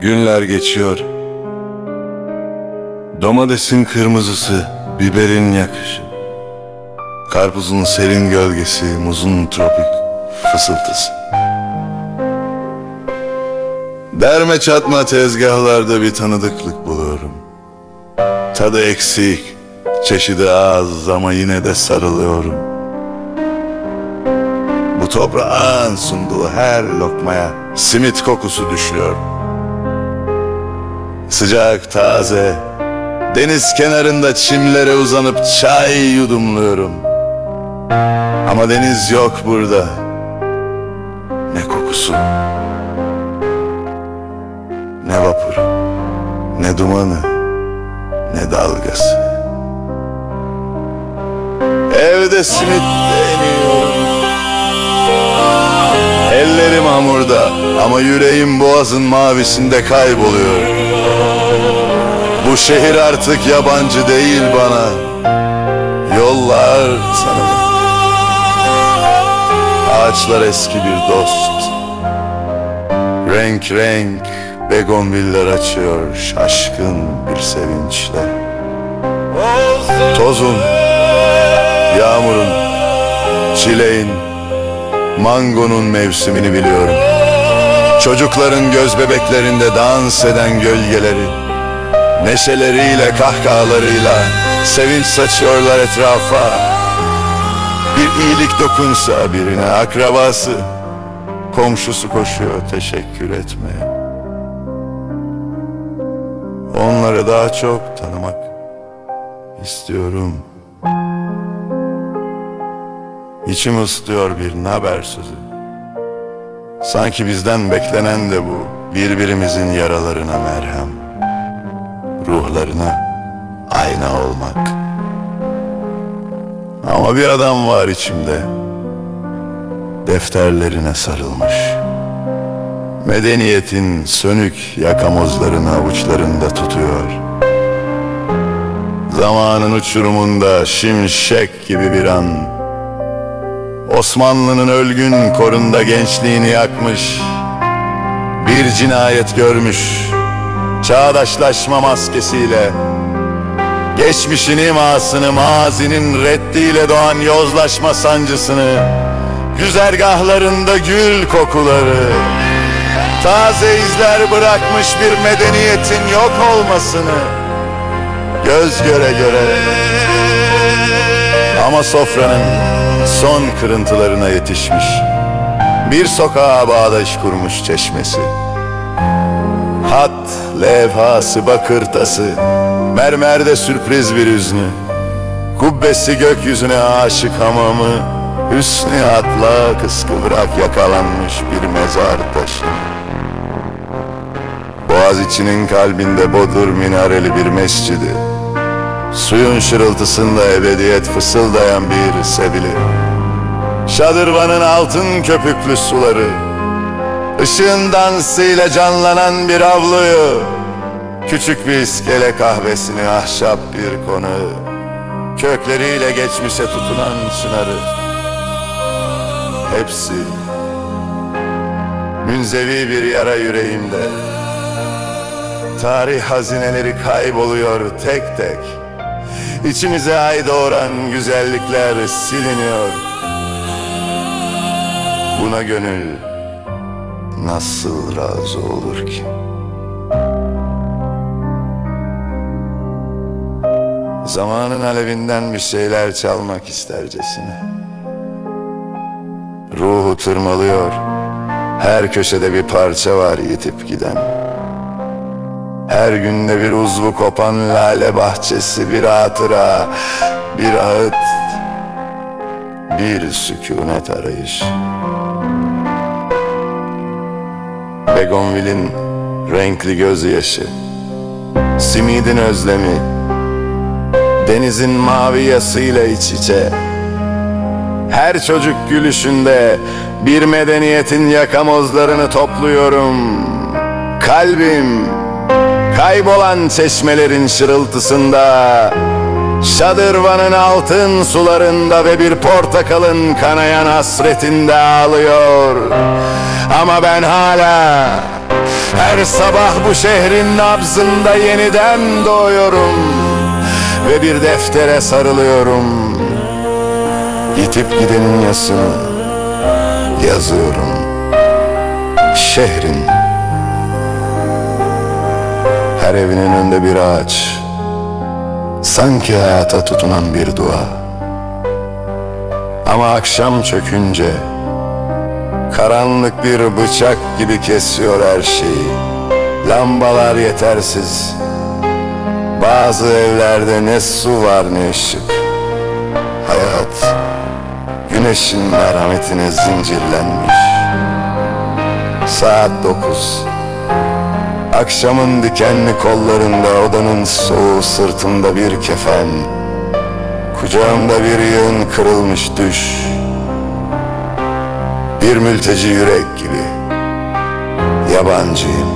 Günler geçiyor. Domatesin kırmızısı, biberin yakışı. Karpuzun serin gölgesi, muzun tropik fısıltısı. Derme çatma tezgahlarda bir tanıdıklık buluyorum. Tadı eksik, çeşidi az ama yine de sarılıyorum. Bu toprağın sunduğu her lokmaya simit kokusu düşüyor. Sıcak, taze, deniz kenarında çimlere uzanıp çay yudumluyorum. Ama deniz yok burada. Ne kokusu, ne vapuru, ne dumanı, ne dalgası. Evde simit deniyorum. Ellerim hamurda ama yüreğim boğazın mavisinde kayboluyor. Bu şehir artık yabancı değil bana. Yollar tanıdık. Ağaçlar eski bir dost. Renk renk begonviller açıyor şaşkın bir sevinçle. Tozun, yağmurun, çileğin, mangonun mevsimini biliyorum. Çocukların göz bebeklerinde dans eden gölgeleri, neşeleriyle kahkahalarıyla sevinç saçıyorlar etrafa. Bir iyilik dokunsa birine akrabası, komşusu koşuyor teşekkür etmeye. Onları daha çok tanımak istiyorum. İçim ıslıyor bir naber sözü. Sanki bizden beklenen de bu. Birbirimizin yaralarına merhem. Ruhlarına ayna olmak. Ama bir adam var içimde. Defterlerine sarılmış. Medeniyetin sönük yakamozlarını avuçlarında tutuyor. Zamanın uçurumunda şimşek gibi bir an Osmanlı'nın ölgün korunda gençliğini yakmış Bir cinayet görmüş Çağdaşlaşma maskesiyle Geçmişin imasını mazinin reddiyle doğan yozlaşma sancısını Güzergahlarında gül kokuları Taze izler bırakmış bir medeniyetin yok olmasını Göz göre göre Ama sofranın son kırıntılarına yetişmiş Bir sokağa bağdaş kurmuş çeşmesi Hat, levhası, bakır Mermerde sürpriz bir hüznü. Kubbesi gökyüzüne aşık hamamı Hüsnü hatla kıskıvrak yakalanmış bir mezar taşı. Boğaziçi'nin kalbinde bodur minareli bir mescidi. Suyun şırıltısında ebediyet fısıldayan bir sebili. Şadırvanın altın köpüklü suları Işığın dansıyla canlanan bir avluyu. Küçük bir iskele kahvesini ahşap bir konağı Kökleriyle geçmişe tutunan çınarı. Hepsi Münzevi bir yara yüreğimde. Tarih hazineleri kayboluyor tek tek. İçimize ay doğuran güzellikler siliniyor. Buna gönül nasıl razı olur ki? Zamanın alevinden bir şeyler çalmak istercesine Ruhu tırmalıyor Her köşede bir parça var yitip giden her günde bir uzvu kopan lale bahçesi, bir hatıra, bir ağıt, bir sükunet arayış. Begonvil'in renkli gözyaşı, simidin özlemi, denizin mavi yasıyla iç içe. Her çocuk gülüşünde bir medeniyetin yakamozlarını topluyorum. Kalbim Kaybolan çeşmelerin şırıltısında Şadırvanın altın sularında ve bir portakalın kanayan hasretinde ağlıyor. Ama ben hala Her sabah bu şehrin nabzında yeniden doğuyorum Ve bir deftere sarılıyorum. Yitip gidenin yasını yazıyorum. Şehrin Her evinin önünde bir ağaç Sanki hayata tutunan bir dua. Ama akşam çökünce Karanlık bir bıçak gibi kesiyor her şeyi. Lambalar yetersiz. Bazı evlerde ne su var ne ışık. Hayat Güneşin merhametine zincirlenmiş. Saat dokuz Akşamın dikenli kollarında odanın soğuğu sırtımda bir kefen. Kucağımda bir yığın kırılmış düş. Bir mülteci yürek gibi. Yabancıyım.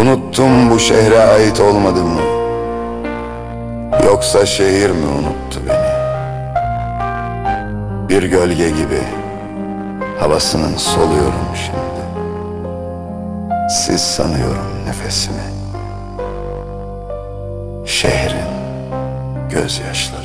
Unuttum bu şehre ait olmadığımı. Yoksa şehir mi unuttu beni? Bir gölge gibi Havasının soluyorum şimdi siz sanıyorum nefesimi Şehrin gözyaşlarını